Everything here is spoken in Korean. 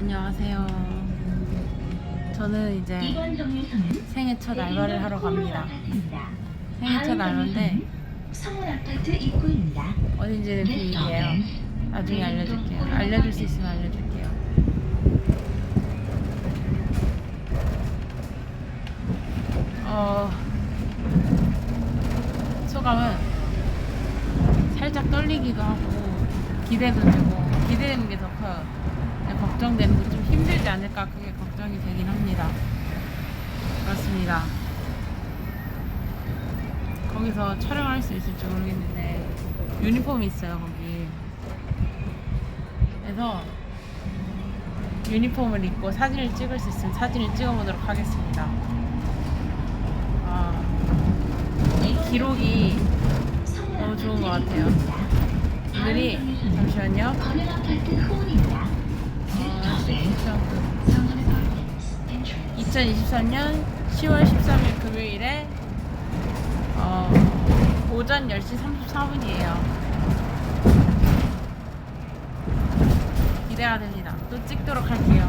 안녕하세요. 저는 이제 생애 첫 알바를 하러 갑니다. 생애 첫 알바인데 성원 아파트 입구입니다. 어딘지는 비밀이에요. 나중에 알려줄게요. 알려줄 수 있으면 알려줄게요. 어, 소감은 살짝 떨리기도 하고 기대도 되고 기대되는 게 더 커요. 근데 걱정되는 거좀 힘들지 않을까 그게 걱정이 되긴 합니다. 그렇습니다. 거기서 촬영할 수 있을지 모르겠는데 유니폼이 있어요 거기. 그래서 유니폼을 입고 사진을 찍을 수 있으면 사진을 찍어보도록 하겠습니다. 아, 이 기록이 너무 좋은 것 같아요. 오늘이 잠시만요. 검은 아파트 후원입니다. 어, 16 2023년 10월 13일 금요일에 어, 오전 10시 34분이에요. 기대가 됩니다. 또 찍도록 할게요.